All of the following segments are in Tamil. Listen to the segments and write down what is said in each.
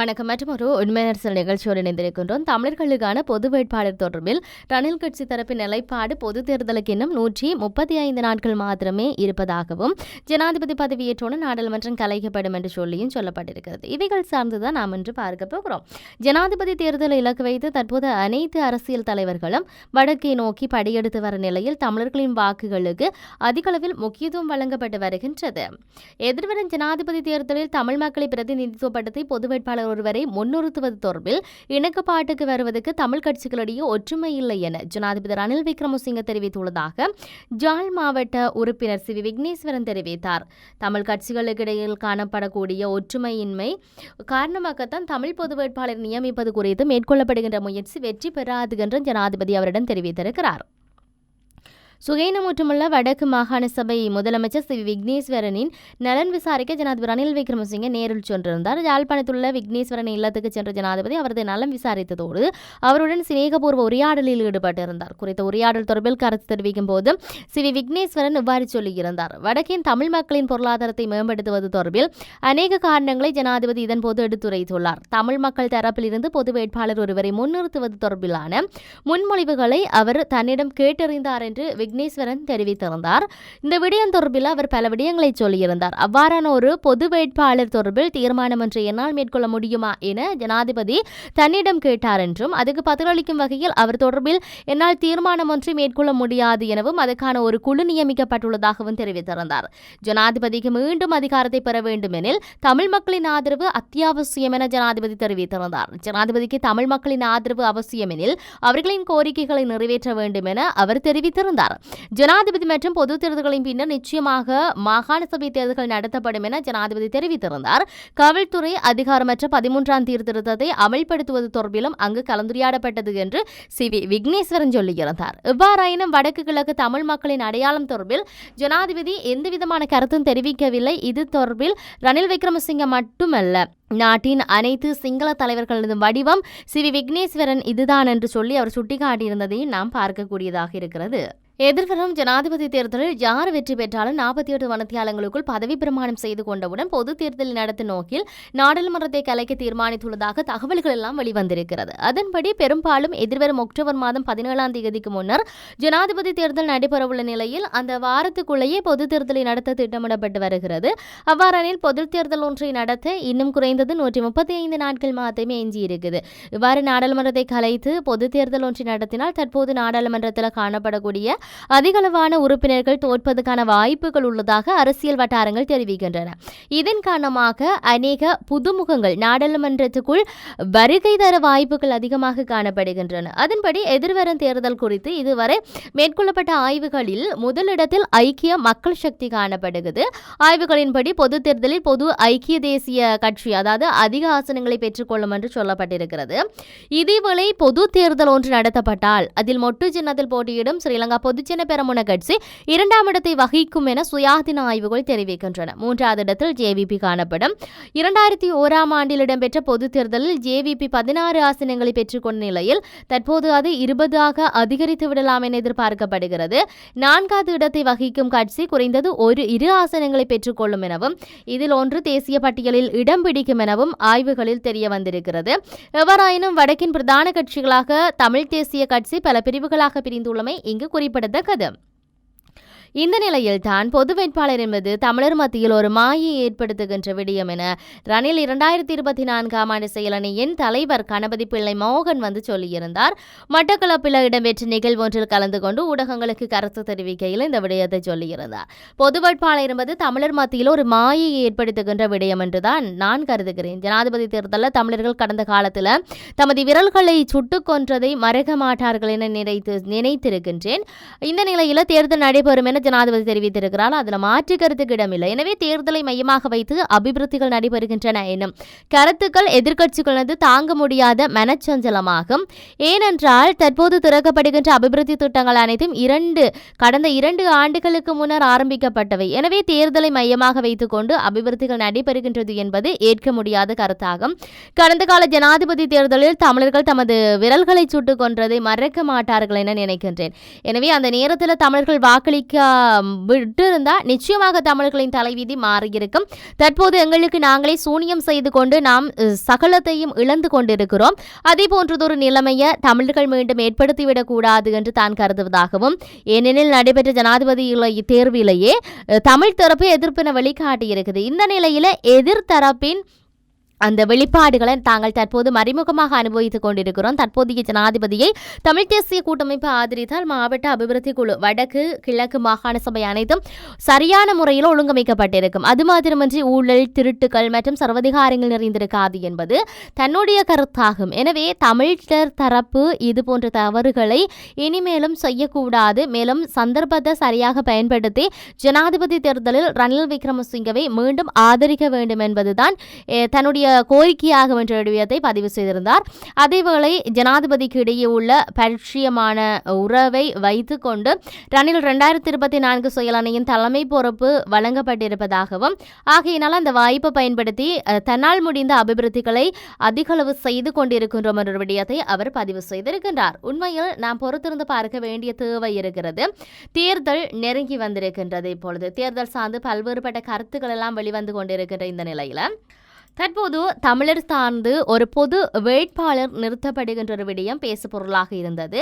வணக்கம். மற்றும் ஒரு உண்மையரசல் நிகழ்ச்சியோடு இணைந்திருக்கின்றோம். தமிழர்களுக்கான பொது வேட்பாளர் தொடர்பில் ரணில் கட்சி தரப்பின் நிலைப்பாடு பொது தேர்தலுக்கு இன்னும் நூற்றி முப்பத்தி ஐந்து நாட்கள் மாத்திரமே இருப்பதாகவும் ஜனாதிபதி பதவியேற்றோடு நாடாளுமன்றம் கலைக்கப்படும் என்று சொல்லியும் சொல்லப்பட்டிருக்கிறது. இவைகள் சார்ந்துதான் நாம் இன்று பார்க்க போகிறோம். ஜனாதிபதி தேர்தலை இலக்கு வைத்து தற்போது அனைத்து அரசியல் தலைவர்களும் வடக்கை நோக்கி படியெடுத்து வர நிலையில் தமிழர்களின் வாக்குகளுக்கு அதிகளவில் முக்கியத்துவம் வழங்கப்பட்டு வருகின்றது. எதிர்வரும் ஜனாதிபதி தேர்தலில் தமிழ் மக்களை பிரதிநிதித்துவப்படுத்தி பொது வேட்பாளர் ஒருவரை முன்னிறுத்துவது தொடர்பில் இணக்கப்பாட்டுக்கு வருவதற்கு தமிழ் கட்சிகளிடையே ஒற்றுமை இல்லை என ஜனாதிபதி ரணில் விக்ரமசிங்க தெரிவித்துள்ளதாக ஜாழ் மாவட்ட உறுப்பினர் சி வி விக்னேஸ்வரன் தெரிவித்தார். தமிழ் கட்சிகளுக்கு இடையில் காணப்படக்கூடிய ஒற்றுமையின்மை காரணமாகத்தான் தமிழ் பொது வேட்பாளர் நியமிப்பது குறித்து மேற்கொள்ளப்படுகின்ற முயற்சி வெற்றி பெறாது என்று ஜனாதிபதி அவரிடம் தெரிவித்திருக்கிறார். சுகைனமுற்றுமுள்ள வடக்கு மாகாண சபை முதலமைச்சர் சி. விக்னேஸ்வரனின் நலன் விசாரிக்க ஜனாதிபதி ரணில் விக்ரமசிங்க நேரில் சென்றிருந்தார். யாழ்ப்பாணத்துள்ள விக்னேஸ்வரன் இல்லத்துக்கு சென்ற ஜனாதிபதி அவரது நலம் விசாரித்ததோடு அவருடன் சிநேகபூர்வ உரையாடலில் ஈடுபட்டிருந்தார். குறித்த உரையாடல் தொடர்பில் கருத்து தெரிவிக்கும் போது சி. வி. விக்னேஸ்வரன் இவ்வாறு சொல்லியிருந்தார். வடக்கின் தமிழ் மக்களின் பொருளாதாரத்தை மேம்படுத்துவது தொடர்பில் அநேக காரணங்களை ஜனாதிபதி இதன்போது எடுத்துரைத்துள்ளார். தமிழ் மக்கள் தரப்பிலிருந்து பொது வேட்பாளர் ஒருவரை முன்னிறுத்துவது தொடர்பிலான முன்மொழிவுகளை அவர் தன்னிடம் கேட்டறிந்தார் என்று விக்னேஸ்வரன் தெரிவித்திருந்தார். இந்த விடயம் தொடர்பில் அவர் பல விடயங்களை சொல்லியிருந்தார். அவ்வாறான ஒரு பொது வேட்பாளர் தொடர்பில் தீர்மானம் ஒன்றை என்னால் மேற்கொள்ள முடியுமா என ஜனாதிபதி தன்னிடம் கேட்டார் என்றும் அதுக்கு பதிலளிக்கும் வகையில் அவர் தொடர்பில் என்னால் தீர்மானம் ஒன்றை மேற்கொள்ள முடியாது எனவும் அதற்கான ஒரு குழு நியமிக்கப்பட்டுள்ளதாகவும் தெரிவித்திருந்தார். ஜனாதிபதிக்கு மீண்டும் அதிகாரத்தை பெற வேண்டுமெனில் தமிழ் மக்களின் ஆதரவு அத்தியாவசியம் என ஜனாதிபதி தெரிவித்திருந்தார். ஜனாதிபதிக்கு தமிழ் மக்களின் ஆதரவு அவசியம் எனில் அவர்களின் கோரிக்கைகளை நிறைவேற்ற வேண்டும் என அவர் தெரிவித்திருந்தார். ஜனாதிபதி மற்றும் பொது தேர்தல்களின் பின்னர் நிச்சயமாக மாகாண சபை தேர்தல்கள் நடத்தப்படும் என ஜனாதிபதி தெரிவித்திருந்தார். காவல்துறை அதிகாரமற்ற பதிமூன்றாம் சீர்திருத்தத்தை அமல்படுத்துவது தொடர்பிலும் அங்கு கலந்துரையாடப்பட்டது என்று சி வி விக்னேஸ்வரன் சொல்லியிருந்தார். இவ்வாறாயினும் வடக்கு கிழக்கு தமிழ் மக்களின் அடையாளம் தொடர்பில் ஜனாதிபதி எந்தவிதமான கருத்தும் தெரிவிக்கவில்லை. இது தொடர்பில் ரணில் விக்ரமசிங்க மட்டுமல்ல நாட்டின் அனைத்து சிங்கள தலைவர்களது வடிவம் சி வி விக்னேஸ்வரன் இதுதான் என்று சொல்லி அவர் சுட்டிக்காட்டியிருந்ததையும் நாம் பார்க்கக்கூடியதாக இருக்கிறது. எதிர்வரும் ஜனாதிபதி தேர்தலில் யார் வெற்றி பெற்றாலும் நாற்பத்தி எட்டு வனத்தியாளங்களுக்குள் பதவி பிரமாணம் செய்து கொண்டவுடன் பொது தேர்தல் நடத்தும் நோக்கில் நாடாளுமன்றத்தை கலைக்க தீர்மானித்துள்ளதாக தகவல்கள் எல்லாம் வெளிவந்திருக்கிறது. அதன்படி பெரும்பாலும் எதிர்வரும் அக்டோபர் மாதம் பதினேழாம் தேதிக்கு முன்னர் ஜனாதிபதி தேர்தல் நடைபெறவுள்ள நிலையில் அந்த வாரத்துக்குள்ளேயே பொது தேர்தலை நடத்த திட்டமிடப்பட்டு வருகிறது. அவ்வாறெனில் பொது தேர்தல் ஒன்றை நடத்த இன்னும் குறைந்தது நூற்றி முப்பத்தி ஐந்து நாட்கள் மாத்திரமே எஞ்சியிருக்குது. இவ்வாறு நாடாளுமன்றத்தை கலைத்து பொது தேர்தல் ஒன்றை நடத்தினால் தற்போது நாடாளுமன்றத்தில் காணப்படக்கூடிய அதிகளவான உறுப்பினர்கள் தோற்பதற்கான வாய்ப்புகள் உள்ளதாக அரசியல் வட்டாரங்கள் தெரிவிக்கின்றன. இதன் காரணமாக அநேக புதுமுகங்கள் நாடாளுமன்றத்துக்குள் வருகை தர வாய்ப்புகள் அதிகமாக காணப்படுகின்றன. அதன்படி எதிர்வரும் தேர்தல் குறித்து இதுவரை மேற்கொள்ளப்பட்ட ஆய்வுகளில் முதலிடத்தில் ஐக்கிய மக்கள் சக்தி காணப்படுகிறது. ஆய்வுகளின்படி பொது தேர்தலில் பொது ஐக்கிய தேசிய கட்சி அதாவது அதிக ஆசனங்களை பெற்றுக்கொள்ளும் என்று சொல்லப்பட்டிருக்கிறது. இதேவேளை பொது தேர்தல் ஒன்று நடத்தப்பட்டால் அதில் மொட்டு சின்னத்தில் போட்டியிடும் ஸ்ரீலங்கா பொது பொதுஜன பெரமுன கட்சி இரண்டாம் இடத்தை வகிக்கும் என சுயாதீன ஆய்வுகள் தெரிவிக்கின்றன. மூன்றாவது இடத்தில் ஜேவிபி காணப்படும். இரண்டாயிரத்தி ஓராம் ஆண்டில் இடம்பெற்ற பொது தேர்தலில் ஜேவிபி பதினாறு ஆசனங்களை பெற்றுக்கொண்ட நிலையில் தற்போது அது இருபதாக அதிகரித்து விடலாம் என எதிர்பார்க்கப்படுகிறது. நான்காவது இடத்தை வகிக்கும் கட்சி குறைந்தது ஒரு இரு ஆசனங்களை பெற்றுக்கொள்ளும் எனவும் இதில் ஒன்று தேசிய பட்டியலில் இடம் பிடிக்கும் எனவும் ஆய்வுகளில் தெரிய வந்திருக்கிறது. எவ்வாறாயினும் வடக்கின் பிரதான கட்சிகளாக தமிழ் தேசிய கட்சி பல பிரிவுகளாக பிரிந்துள்ளமை இங்கு da. இந்த நிலையில் தான் பொது வேட்பாளர் என்பது தமிழர் மத்தியில் ஒரு மாயை ஏற்படுத்துகின்ற விடயம் என ரணில் இரண்டாயிரத்தி இருபத்தி நான்காம் ஆண்டு செயலணியின் தலைவர் கணபதி பிள்ளை மோகன் வந்து சொல்லியிருந்தார். மட்டக்களப்பில் இடம்பெற்ற நிகழ்வு ஒன்றில் கலந்து கொண்டு ஊடகங்களுக்கு கருத்து தெரிவிக்கையில் இந்த விடயத்தை சொல்லியிருந்தார். பொது வேட்பாளர் என்பது தமிழர் மத்தியில் ஒரு மாயை ஏற்படுத்துகின்ற விடயம் என்றுதான் நான் கருதுகிறேன். ஜனாதிபதி தேர்தலில் தமிழர்கள் கடந்த காலத்தில் தமது விரல்களை சுட்டுக் கொன்றதை மறக்க மாட்டார்கள் என நினைத்து நினைத்திருக்கின்றேன். இந்த நிலையில் தேர்தல் நடைபெறும் என ஜனாதிபதி தெரிவித்திருக்கிறார். அதில் மாற்று கருத்துக்கு இடமில்லை. எனவே தேர்தலை மையமாக வைத்து அபிவிருத்திகள் நடைபெறுகின்றன எனும் கருத்துக்கள் எதிர்க்கட்சிகளது தாங்க முடியாத மனச்சஞ்சலமாகும். ஏனென்றால் தற்போது திறக்கப்படுகின்ற அபிவிருத்தி திட்டங்கள் அனைத்தும் இரண்டு கடந்த இரண்டு ஆண்டுகளுக்கு முன்னர் ஆரம்பிக்கப்பட்டவை. எனவே தேர்தலை மையமாக வைத்துக்கொண்டு அபிவிருத்திகள் நடைபெறுகின்றது என்பது ஏற்க முடியாத கருத்தாகும். கடந்த கால ஜனாதிபதி தேர்தலில் தமிழர்கள் தமது விரல்களை சுட்டுக் கொன்றதை மறக்க மாட்டார்கள் என நினைக்கின்றேன். எனவே அந்த நேரத்தில் தமிழர்கள் வாக்களிக்க விட்டிருந்தா நிச்சயமாக தமிழர்களின் தலைவிதி மாறியிருக்கும். தற்போது எங்களுக்கு நாங்களே சூனியம் செய்து கொண்டு நாம் சகலத்தையும் இழந்து கொண்டிருக்கிறோம். அதே போன்றதொரு நிலைமையை தமிழர்கள் மீண்டும் ஏற்படுத்திவிடக் கூடாது என்று தான் கருதுவதாகவும் ஏனெனில் நடைபெற்ற ஜனாதிபதி தேர்விலேயே தமிழ் தரப்பு எதிர்ப்பின வெளிக்காட்டியிருக்குது. இந்த நிலையில எதிர்த்தரப்பின் அந்த வெளிப்பாடுகளை தாங்கள் தற்போது மறைமுகமாக அனுபவித்துக் கொண்டிருக்கிறோம். தற்போதைய ஜனாதிபதியை தமிழ் தேசிய கூட்டமைப்பு ஆதரித்தால் மாவட்ட அபிவிருத்தி குழு வடக்கு கிழக்கு மாகாண சபை அனைத்தும் சரியான முறையில் ஒழுங்கமைக்கப்பட்டிருக்கும். அது மாத்திரமன்றி ஊழல் திருட்டுகள் மற்றும் சர்வதிகாரங்கள் நிறைந்திருக்காது என்பது தன்னுடைய கருத்தாகும். எனவே தமிழர் தரப்பு இது போன்ற தவறுகளை இனிமேலும் செய்யக்கூடாது. மேலும் சந்தர்ப்பத்தை சரியாக பயன்படுத்தி ஜனாதிபதி தேர்தலில் ரணில் விக்ரமசிங்கவை மீண்டும் ஆதரிக்க வேண்டும் என்பதுதான் தன்னுடைய கோரிக்கையாக என்ற விடயத்தை பதிவு செய்திருந்தார். அதேவேளை ஜனாதிபதிக்கு இடையே உள்ள பரிட்சியமான உறவை வைத்துக்கொண்டு ரணில் ரெண்டாயிரத்தி இருபத்தி நான்கு செயலணையின் தலைமை பொறுப்பு வழங்கப்பட்டிருப்பதாகவும் ஆகையினால் அந்த வாய்ப்பை பயன்படுத்தி தன்னால் முடிந்த அபிவிருத்திகளை அதிகளவு செய்து கொண்டிருக்கின்றோம் என்ற விடயத்தை அவர் பதிவு செய்திருக்கின்றார். உண்மையில் நாம் பொறுத்திருந்து பார்க்க வேண்டிய தேவை இருக்கிறது. தேர்தல் நெருங்கி வந்திருக்கின்றது இப்பொழுது. தேர்தல் சார்ந்து பல்வேறுபட்ட கருத்துக்கள் எல்லாம் வெளிவந்து கொண்டிருக்கின்ற இந்த நிலையில் தற்போது தமிழர் சார்ந்து ஒரு பொது வேட்பாளர் நிறுத்தப்படுகின்ற ஒரு விடயம் பேசு பொருளாக இருந்தது.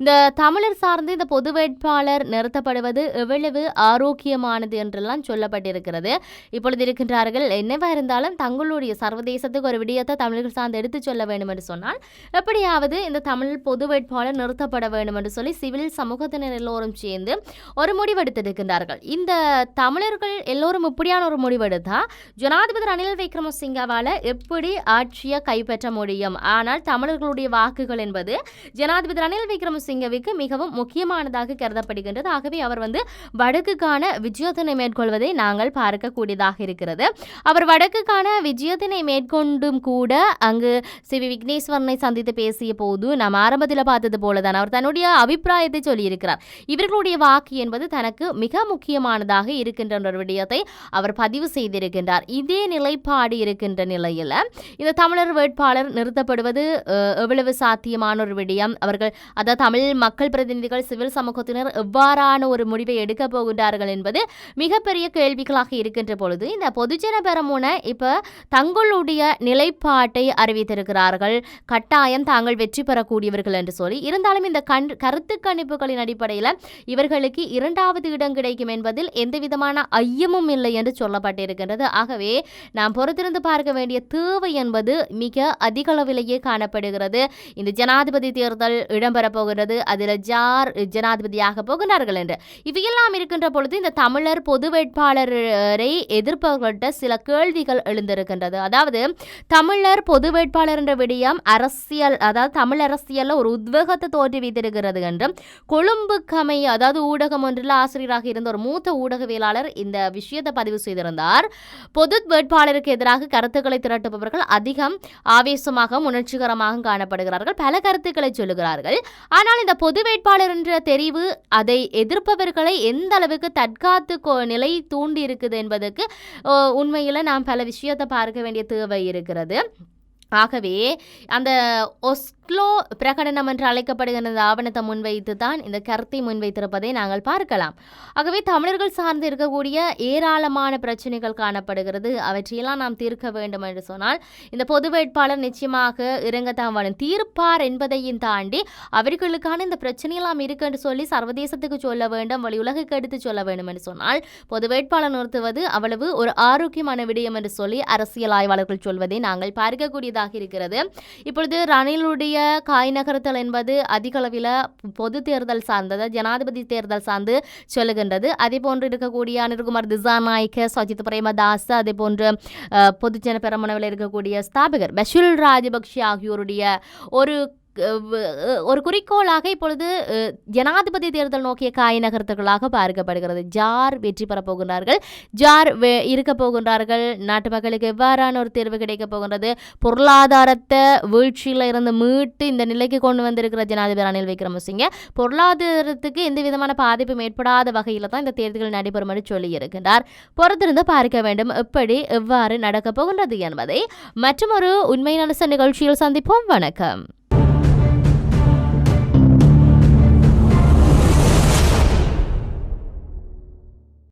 இந்த தமிழர் சார்ந்து இந்த பொது வேட்பாளர் நிறுத்தப்படுவது எவ்வளவு ஆரோக்கியமானது என்றெல்லாம் சொல்லப்பட்டிருக்கிறது. இப்பொழுது இருக்கின்றார்கள் என்னவா இருந்தாலும் தங்களுடைய சர்வதேசத்துக்கு ஒரு விடயத்தை தமிழர்கள் சார்ந்து எடுத்து சொல்ல வேண்டும் என்று சொன்னால் எப்படியாவது இந்த தமிழ் பொது வேட்பாளர் நிறுத்தப்பட வேண்டும் என்று சொல்லி சிவில் சமூகத்தினர் எல்லோரும் சேர்ந்து ஒரு முடிவெடுத்திருக்கின்றார்கள். இந்த தமிழர்கள் எல்லோரும் இப்படியான ஒரு முடிவெடுத்தா ஜனாதிபதி ரணில் விக்ரமசிங்க சிங்காவால் எப்படி ஆட்சியை கைப்பற்ற முடியும்? ஆனால் தமிழர்களுடைய வாக்குகள் என்பது ஜனாதிபதி ரணில் விக்ரமசிங்கவுக்கு மிகவும் முக்கியமானதாக கருதப்படுகின்றது. ஆகவே அவர் வந்து வடக்குக்கான விஜயத்தினை மேற்கொள்வதை நாங்கள் பார்க்கக்கூடியதாக இருக்கிறது. அவர் வடக்குக்கான விஜயத்தினை மேற்கொண்டும் கூட அங்கு சி. வி. விக்னேஸ்வரனை சந்தித்து பேசிய போது நாம் ஆரம்பத்தில் பார்த்தது போலதான் அவர் தன்னுடைய அபிப்பிராயத்தை சொல்லியிருக்கிறார். இவர்களுடைய வாக்கு என்பது தனக்கு மிக முக்கியமானதாக இருக்கின்ற ஒரு விடயத்தை அவர் பதிவு செய்திருக்கின்றார். இதே நிலைப்பாடு இருக்க இருக்கின்ற நிலையில் இந்த தமிழர் வேட்பாளர் நிறுத்தப்படுவது எவ்வளவு சாத்தியமான ஒரு விடயம்? அவர்கள் அதாவது தமிழ் மக்கள் பிரதிநிதிகள் சிவில் சமூகத்தினர் எவ்வாறான ஒரு முடிவை எடுக்க போகின்றார்கள் என்பது மிகப்பெரிய கேள்விகளாக இருக்கின்ற பொழுது இந்த பொதுஜன பெறமுன இப்போ தங்களுடைய நிலைப்பாட்டை அறிவித்திருக்கிறார்கள். கட்டாயம் தாங்கள் வெற்றி பெறக்கூடியவர்கள் என்று சொல்லி இருந்தாலும் இந்த கண் கருத்து கணிப்புகளின் அடிப்படையில் இவர்களுக்கு இரண்டாவது இடம் கிடைக்கும் என்பதில் எந்தவிதமான ஐயமும் இல்லை என்று சொல்லப்பட்டிருக்கின்றது. ஆகவே நாம் பொறுத்திருந்து பார்க்க வேண்டிய தேவை என்பது மிக அதிகளவிலேயே காணப்படுகிறது. இந்த ஜனாதிபதி தேர்தல் இடம்பெறப் போகிறது அதில் ஜார் ஜனாதிபதியாக போகிறார்கள் என்று. இவையெல்லாம் இருக்கின்ற பொழுது இந்த தமிழர் பொது வேட்பாளரை எதிர்ப்பவர்கள்ட்ட சில கேள்விகள் எழுந்திருக்கின்றது. அதாவது தமிழர் பொது வேட்பாளர் என்ற விடயம் அரசியல் அதாவது தமிழ் அரசியலில் ஒரு உத்வேகத்தை தோற்றுவித்திருக்கிறது என்றும் கொழும்பு கமை அதாவது ஊடகம் ஒன்றில் ஆசிரியராக இருந்த ஒரு மூத்த ஊடகவியலாளர் இந்த விஷயத்தை பதிவு செய்திருந்தார். பொது வேட்பாளருக்கு எதிராக கருத்துக்களை திரட்டுபவர்கள் அதிகம் ஆவேசமாக உணர்ச்சிகரமாக காணப்படுகிறார்கள். பல கருத்துக்களை சொல்லுகிறார்கள். ஆனால் இந்த பொது வேட்பாளர் என்ற தெரிவு அதை எதிர்ப்பவர்களை எந்த அளவுக்கு தற்காத்து நிலை தூண்டி இருக்குது என்பதற்கு உண்மையில் நாம் பல விஷயத்தை பார்க்க வேண்டிய தேவை இருக்கிறது. ஆகவே அந்த ஒஸ்லோ பிரகடனம் என்று அழைக்கப்படுகிற ஆவணத்தை முன்வைத்து தான் இந்த கருத்தை முன்வைத்திருப்பதை நாங்கள் பார்க்கலாம். ஆகவே தமிழர்கள் சார்ந்து இருக்கக்கூடிய ஏராளமான பிரச்சனைகள் காணப்படுகிறது. அவற்றையெல்லாம் நாம் தீர்க்க வேண்டும் என்று சொன்னால் இந்த பொது வேட்பாளர் நிச்சயமாக இறங்கத்தான் வரும். தீர்ப்பார் என்பதையும் தாண்டி அவர்களுக்கான இந்த பிரச்சனையெல்லாம் இருக்கு என்று சொல்லி சர்வதேசத்துக்கு சொல்ல வேண்டும் வழி உலகுக்கு எடுத்து சொல்ல வேண்டும் என்று சொன்னால் பொது வேட்பாளர் நிறுத்துவது அவ்வளவு ஒரு ஆரோக்கியமான விடயம் என்று சொல்லி அரசியல் ஆய்வாளர்கள் சொல்வதை நாங்கள் பார்க்கக்கூடியதாக வேண்டியதாக இருக்கிறது. இப்பொழுது ரணிலுடைய காய் நகர்த்தல் என்பது அதிக அளவில் பொது தேர்தல் சார்ந்தது ஜனாதிபதி தேர்தல் சார்ந்து சொல்லுகின்றது. அதே போன்று இருக்கக்கூடிய அனிருகுமார் திசாநாயக்க சஜித் பிரேமதாஸ் அதே போன்று பொதுஜன பெரமுனவில் இருக்கக்கூடிய ஸ்தாபகர் பஷுல் ராஜபக்ஷ ஆகியோருடைய ஒரு ஒரு குறிக்கோளாக இப்பொழுது ஜனாதிபதி தேர்தல் நோக்கிய காய் நகர்த்துகளாக பார்க்கப்படுகிறது. ஜார் வெற்றி பெறப் போகின்றார்கள். ஜார் இருக்க போகின்றார்கள். நாட்டு மக்களுக்கு எவ்வாறான ஒரு தேர்வு கிடைக்கப் போகின்றது? பொருளாதாரத்தை வீழ்ச்சியில் இருந்து மீட்டு இந்த நிலைக்கு கொண்டு வந்திருக்கிற ஜனாதிபதி ரணில் விக்ரமசிங்க பொருளாதாரத்துக்கு எந்த விதமான பாதிப்பும் ஏற்படாத வகையில் தான் இந்த தேர்தல்கள் நடைபெறும் என்று சொல்லியிருக்கின்றார் பொறுத்திருந்து பார்க்க வேண்டும். எப்படி எவ்வாறு நடக்கப் போகின்றது என்பதை. மற்றும் ஒரு உண்மை நிகழ்ச்சியில் சந்திப்போம். வணக்கம்.